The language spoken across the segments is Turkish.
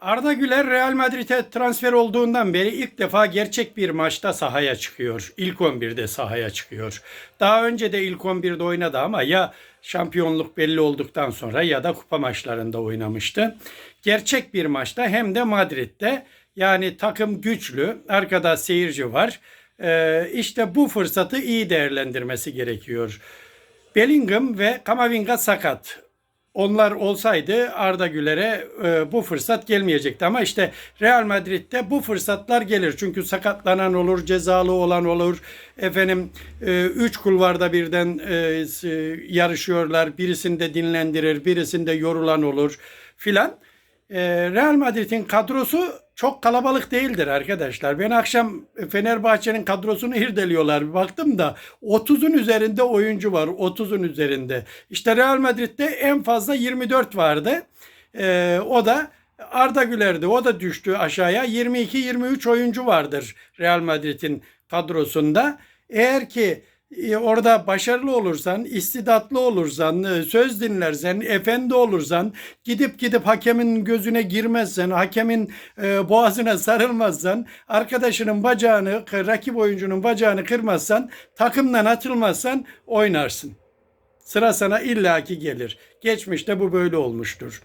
Arda Güler Real Madrid'e transfer olduğundan beri ilk defa gerçek bir maçta sahaya çıkıyor. İlk 11'de sahaya çıkıyor. Daha önce de ilk 11'de oynadı ama ya şampiyonluk belli olduktan sonra ya da kupa maçlarında oynamıştı. Gerçek bir maçta hem de Madrid'de yani takım güçlü, arkada seyirci var. Ee, işte bu fırsatı iyi değerlendirmesi gerekiyor. Bellingham ve Kamavinga sakat. Onlar olsaydı Arda Güler'e e, bu fırsat gelmeyecekti. Ama işte Real Madrid'de bu fırsatlar gelir. Çünkü sakatlanan olur, cezalı olan olur. Efendim e, üç kulvarda birden e, s- yarışıyorlar. Birisinde dinlendirir, birisinde yorulan olur filan. E, Real Madrid'in kadrosu çok kalabalık değildir arkadaşlar. Ben akşam Fenerbahçe'nin kadrosunu irdeliyorlar. Baktım da 30'un üzerinde oyuncu var. 30'un üzerinde. İşte Real Madrid'de en fazla 24 vardı. E, o da Arda Güler'di. O da düştü aşağıya. 22-23 oyuncu vardır Real Madrid'in kadrosunda. Eğer ki orada başarılı olursan, istidatlı olursan, e, söz dinlersen, efendi olursan, gidip gidip hakemin gözüne girmezsen, hakemin e, boğazına sarılmazsan, arkadaşının bacağını, rakip oyuncunun bacağını kırmazsan, takımdan atılmazsan oynarsın. Sıra sana illaki gelir. Geçmişte bu böyle olmuştur.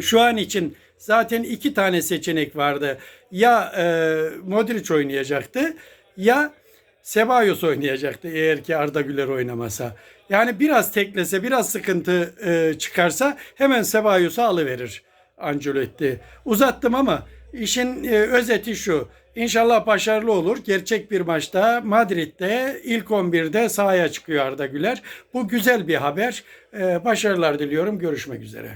Şu an için zaten iki tane seçenek vardı. Ya e, Modric oynayacaktı ya Ceballos oynayacaktı eğer ki Arda Güler oynamasa. Yani biraz teklese, biraz sıkıntı e, çıkarsa hemen Cebalos'u alıverir Ancelotti. Uzattım ama işin e, özeti şu. İnşallah başarılı olur. Gerçek bir maçta Madrid'de ilk 11'de sahaya çıkıyor Arda Güler. Bu güzel bir haber. E, başarılar diliyorum. Görüşmek üzere.